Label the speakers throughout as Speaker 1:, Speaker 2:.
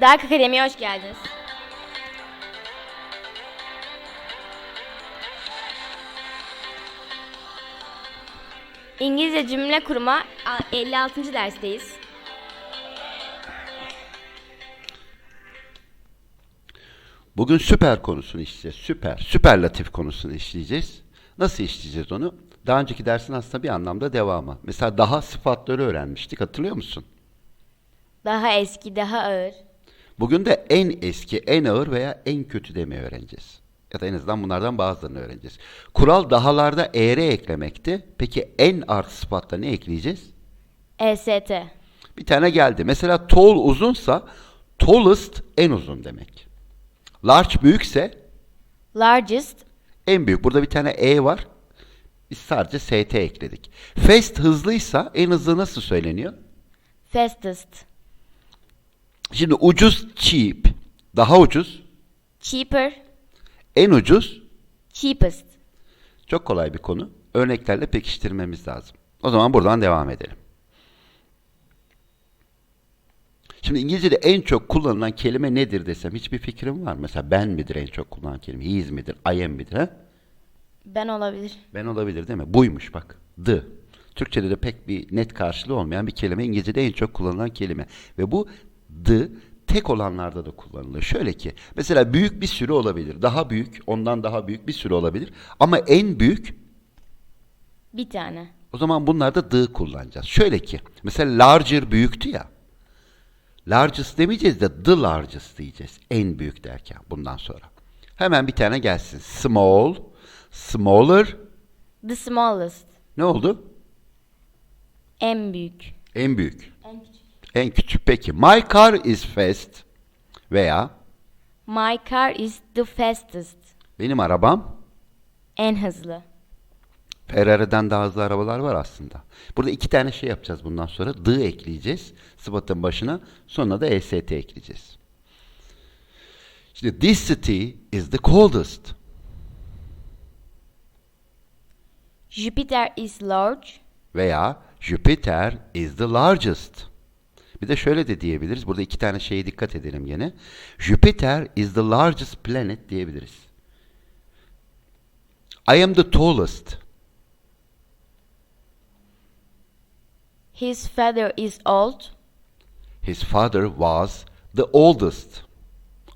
Speaker 1: Dark Akademi'ye hoş geldiniz. İngilizce cümle kurma a- 56. dersteyiz.
Speaker 2: Bugün süper konusunu işleyeceğiz. Süper, süperlatif konusunu işleyeceğiz. Nasıl işleyeceğiz onu? Daha önceki dersin aslında bir anlamda devamı. Mesela daha sıfatları öğrenmiştik. Hatırlıyor musun?
Speaker 1: Daha eski, daha ağır.
Speaker 2: Bugün de en eski, en ağır veya en kötü demeyi öğreneceğiz. Ya da en azından bunlardan bazılarını öğreneceğiz. Kural dahalarda eğre eklemekti. Peki en artı sıfatta ne ekleyeceğiz?
Speaker 1: EST.
Speaker 2: Bir tane geldi. Mesela tall uzunsa tallest en uzun demek. Large büyükse
Speaker 1: Largest.
Speaker 2: en büyük. Burada bir tane E var. Biz sadece ST ekledik. Fast hızlıysa en hızlı nasıl söyleniyor?
Speaker 1: Fastest.
Speaker 2: Şimdi ucuz cheap. Daha ucuz.
Speaker 1: Cheaper.
Speaker 2: En ucuz.
Speaker 1: Cheapest.
Speaker 2: Çok kolay bir konu. Örneklerle pekiştirmemiz lazım. O zaman buradan devam edelim. Şimdi İngilizce'de en çok kullanılan kelime nedir desem hiçbir fikrim var. mı? Mesela ben midir en çok kullanılan kelime? He is midir? I am midir? He?
Speaker 1: Ben olabilir.
Speaker 2: Ben olabilir değil mi? Buymuş bak. The. Türkçe'de de pek bir net karşılığı olmayan bir kelime. İngilizce'de en çok kullanılan kelime. Ve bu the tek olanlarda da kullanılır. Şöyle ki mesela büyük bir sürü olabilir. Daha büyük, ondan daha büyük bir sürü olabilir. Ama en büyük
Speaker 1: Bir tane.
Speaker 2: o zaman bunlarda the kullanacağız. Şöyle ki mesela larger büyüktü ya. Largest demeyeceğiz de the largest diyeceğiz. En büyük derken bundan sonra. Hemen bir tane gelsin. Small, smaller.
Speaker 1: The smallest.
Speaker 2: Ne oldu?
Speaker 1: En büyük.
Speaker 2: En büyük.
Speaker 1: En küçük.
Speaker 2: Peki. My car is fast. Veya
Speaker 1: My car is the fastest.
Speaker 2: benim arabam
Speaker 1: En hızlı.
Speaker 2: Ferrari'den daha hızlı arabalar var aslında. Burada iki tane şey yapacağız bundan sonra. The ekleyeceğiz. Sıfatın başına. Sonra da est ekleyeceğiz. Şimdi this city is the coldest.
Speaker 1: Jupiter is large.
Speaker 2: Veya Jupiter is the largest. Bir de şöyle de diyebiliriz. Burada iki tane şeye dikkat edelim gene. Jupiter is the largest planet diyebiliriz. I am the tallest.
Speaker 1: His father is old.
Speaker 2: His father was the oldest.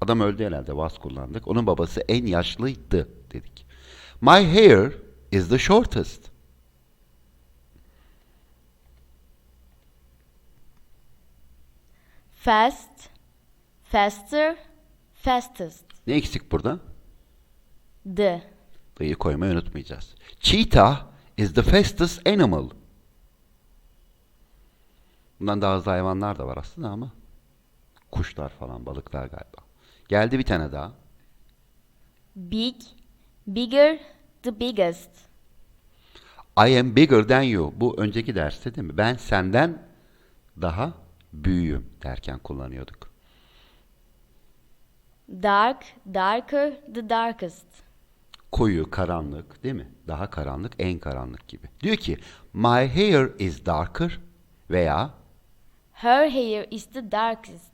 Speaker 2: Adam öldü herhalde was kullandık. Onun babası en yaşlıydı dedik. My hair is the shortest.
Speaker 1: Fast. Faster. Fastest.
Speaker 2: Ne eksik burada?
Speaker 1: The.
Speaker 2: Dayı koymayı unutmayacağız. Cheetah is the fastest animal. Bundan daha hızlı hayvanlar da var aslında ama. Kuşlar falan, balıklar galiba. Geldi bir tane daha.
Speaker 1: Big. Bigger. The biggest.
Speaker 2: I am bigger than you. Bu önceki derste değil mi? Ben senden daha büyüğüm derken kullanıyorduk.
Speaker 1: Dark. Darker. The darkest.
Speaker 2: Koyu, karanlık değil mi? Daha karanlık, en karanlık gibi. Diyor ki, my hair is darker veya
Speaker 1: Her hair is the darkest.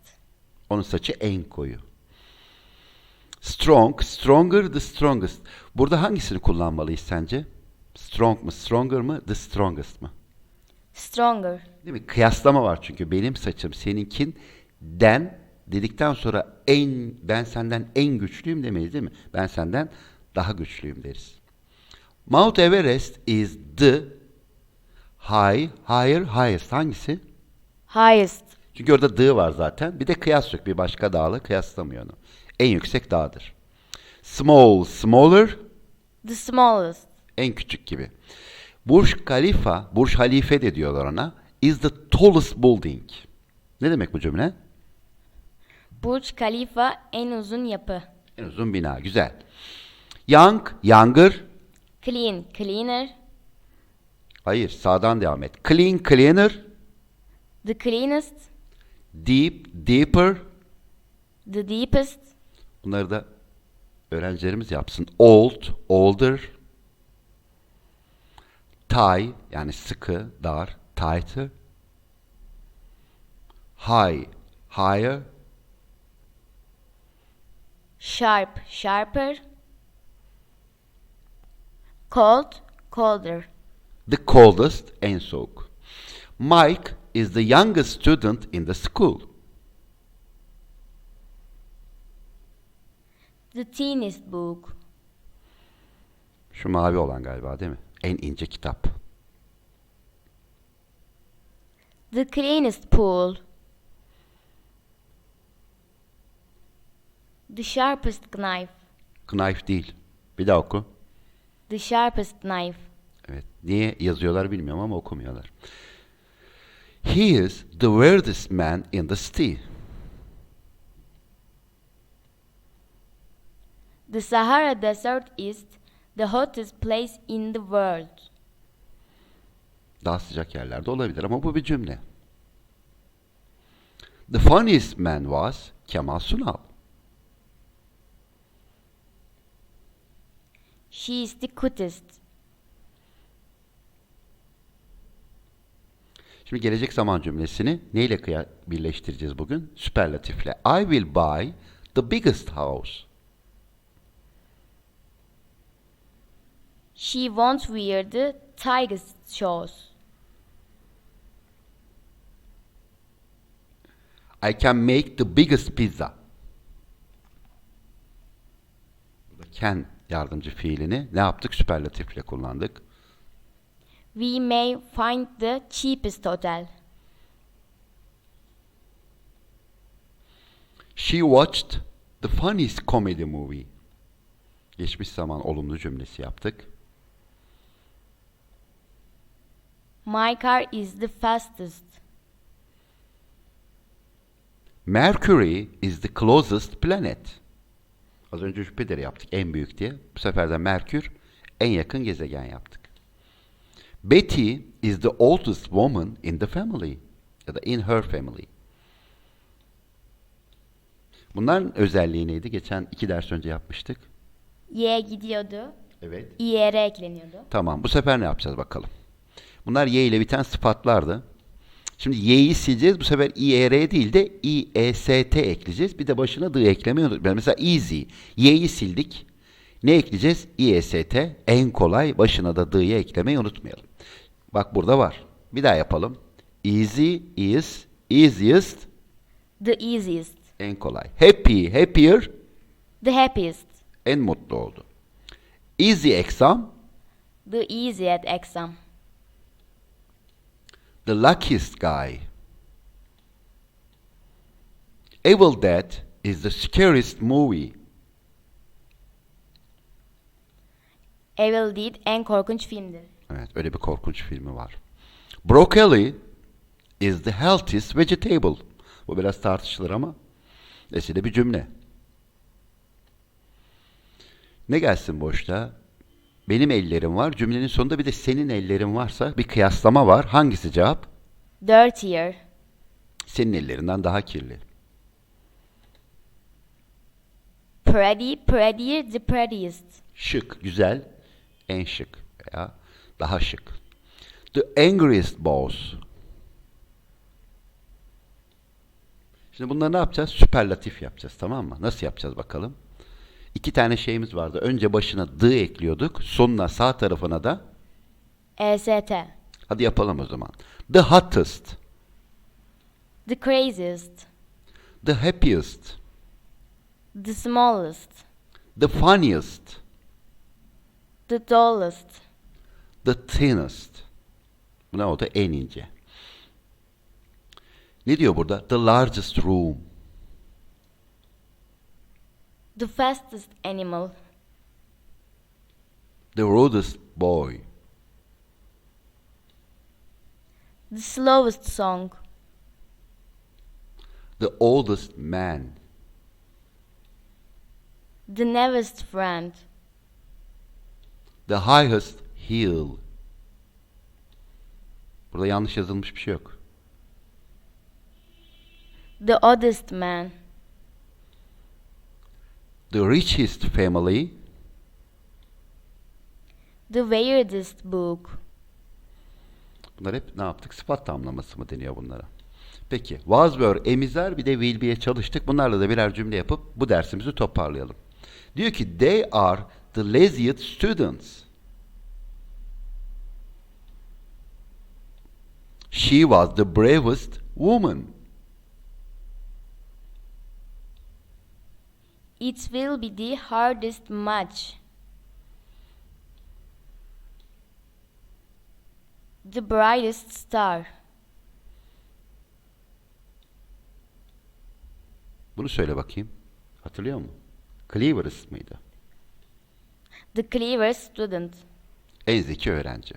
Speaker 2: onun saçı en koyu. Strong, stronger, the strongest. Burada hangisini kullanmalıyız sence? Strong mu, stronger mı, the strongest mı?
Speaker 1: Stronger.
Speaker 2: Değil mi? Kıyaslama var çünkü benim saçım seninkin den dedikten sonra en ben senden en güçlüyüm demeyiz değil mi? Ben senden daha güçlüyüm deriz. Mount Everest is the high, higher, highest. Hangisi?
Speaker 1: Highest.
Speaker 2: Çünkü orada the var zaten. Bir de kıyas yok. Bir başka dağla kıyaslamıyor onu. En yüksek dağdır. Small, smaller,
Speaker 1: The smallest.
Speaker 2: en küçük gibi. Burj Khalifa, Burj Halife de diyorlar ona, is the tallest building. Ne demek bu cümle?
Speaker 1: Burj Khalifa en uzun yapı.
Speaker 2: En uzun bina, güzel. Young, younger,
Speaker 1: Clean. Cleaner.
Speaker 2: hayır sağdan devam et. Clean, cleaner,
Speaker 1: The cleanest.
Speaker 2: deep, deeper.
Speaker 1: The deepest.
Speaker 2: Bunları da öğrencilerimiz yapsın. Old, older. Tie, yani sıkı, dar, tighter. High, higher.
Speaker 1: Sharp, sharper. Cold, colder.
Speaker 2: The coldest, en soğuk. Mike is the youngest student in the school.
Speaker 1: The teenest book.
Speaker 2: Şu mavi olan galiba değil mi? En ince kitap.
Speaker 1: The cleanest pool. The sharpest knife.
Speaker 2: Knife değil. Bir daha oku.
Speaker 1: The sharpest knife.
Speaker 2: Evet. Niye yazıyorlar bilmiyorum ama okumuyorlar. He is the weirdest man in the city.
Speaker 1: The Sahara Desert is the hottest place in the world.
Speaker 2: Daha sıcak yerlerde olabilir ama bu bir cümle. The funniest man was Kemal Sunal.
Speaker 1: She is the cutest.
Speaker 2: Şimdi gelecek zaman cümlesini neyle birleştireceğiz bugün? Süperlatifle. I will buy the biggest house.
Speaker 1: She won't wear the tightest shoes.
Speaker 2: I can make the biggest pizza. Burada can yardımcı fiilini ne yaptık? Süperlatifle kullandık.
Speaker 1: We may find the cheapest hotel.
Speaker 2: She watched the funniest comedy movie. Geçmiş zaman olumlu cümlesi yaptık.
Speaker 1: My car is the fastest.
Speaker 2: Mercury is the closest planet. Az önce Jüpiter yaptık en büyük diye. Bu sefer de Merkür en yakın gezegen yaptık. Betty is the oldest woman in the family. Ya da in her family. Bunların özelliği neydi? Geçen iki ders önce yapmıştık.
Speaker 1: Y gidiyordu.
Speaker 2: Evet.
Speaker 1: IR ekleniyordu.
Speaker 2: Tamam. Bu sefer ne yapacağız bakalım. Bunlar y ile biten sıfatlardı. Şimdi y'yi sileceğiz. Bu sefer ir değil de iest ekleyeceğiz. Bir de başına d eklemeyi unutmayalım. Mesela easy. Y'yi sildik. Ne ekleyeceğiz? iest. En kolay. Başına da d'yi eklemeyi unutmayalım. Bak burada var. Bir daha yapalım. Easy is easiest.
Speaker 1: The easiest.
Speaker 2: En kolay. Happy, happier.
Speaker 1: The happiest.
Speaker 2: En mutlu oldu. Easy exam.
Speaker 1: The easy at exam.
Speaker 2: The luckiest guy. Evil Dead is the scariest movie.
Speaker 1: Evil Dead en korkunç filmdir.
Speaker 2: Evet, öyle bir korkunç filmi var. Broccoli is the healthiest vegetable. Bu biraz tartışılır ama neyse bir cümle. Ne gelsin boşta? Benim ellerim var. Cümlenin sonunda bir de senin ellerin varsa bir kıyaslama var. Hangisi cevap?
Speaker 1: Dirtier.
Speaker 2: Senin ellerinden daha kirli.
Speaker 1: Pretty, prettier, the prettiest.
Speaker 2: Şık, güzel, en şık veya daha şık. The angriest boss. Şimdi bunları ne yapacağız? Süperlatif yapacağız tamam mı? Nasıl yapacağız bakalım? İki tane şeyimiz vardı. Önce başına the ekliyorduk. Sonuna sağ tarafına da
Speaker 1: EST.
Speaker 2: hadi yapalım o zaman. The hottest.
Speaker 1: The craziest.
Speaker 2: The happiest.
Speaker 1: The smallest.
Speaker 2: The funniest.
Speaker 1: The tallest.
Speaker 2: The thinnest. Bu ne oldu? En ince. Ne diyor burada? The largest room.
Speaker 1: The fastest animal.
Speaker 2: The rudest boy.
Speaker 1: The slowest song.
Speaker 2: The oldest man.
Speaker 1: The nearest friend.
Speaker 2: The highest hill. Burada yanlış yazılmış bir şey yok.
Speaker 1: The oddest man.
Speaker 2: The richest family.
Speaker 1: The weirdest book.
Speaker 2: Bunlar hep ne yaptık? Sıfat tamlaması mı deniyor bunlara? Peki, was were, emizler bir de will be'ye çalıştık. Bunlarla da birer cümle yapıp bu dersimizi toparlayalım. Diyor ki they are the laziest students. She was the bravest woman.
Speaker 1: It will be the hardest match. The brightest star.
Speaker 2: Bunu söyle bakayım. Hatırlıyor musun? Cleverest mıydı?
Speaker 1: The cleverest student.
Speaker 2: En zeki öğrenci.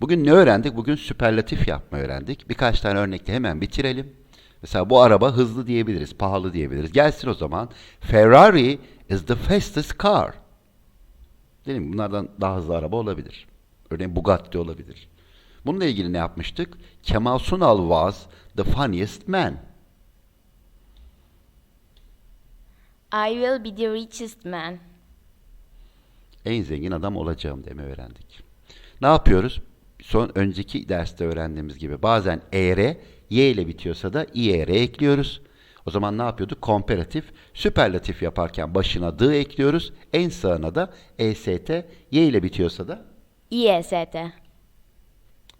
Speaker 2: Bugün ne öğrendik? Bugün süperlatif yapma öğrendik. Birkaç tane örnekle hemen bitirelim. Mesela bu araba hızlı diyebiliriz, pahalı diyebiliriz. Gelsin o zaman. Ferrari is the fastest car. Değil mi? Bunlardan daha hızlı araba olabilir. Örneğin Bugatti olabilir. Bununla ilgili ne yapmıştık? Kemal Sunal was the funniest man.
Speaker 1: I will be the richest man.
Speaker 2: en zengin adam olacağım deme öğrendik. Ne yapıyoruz? Son önceki derste öğrendiğimiz gibi bazen eğre y ile bitiyorsa da ier ekliyoruz. O zaman ne yapıyorduk? Komparatif, süperlatif yaparken başına d ekliyoruz. En sağına da est, y ile bitiyorsa da
Speaker 1: IEST.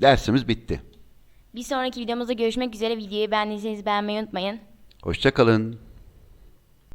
Speaker 2: dersimiz bitti.
Speaker 1: Bir sonraki videomuzda görüşmek üzere. Videoyu beğendiyseniz beğenmeyi unutmayın.
Speaker 2: Hoşçakalın.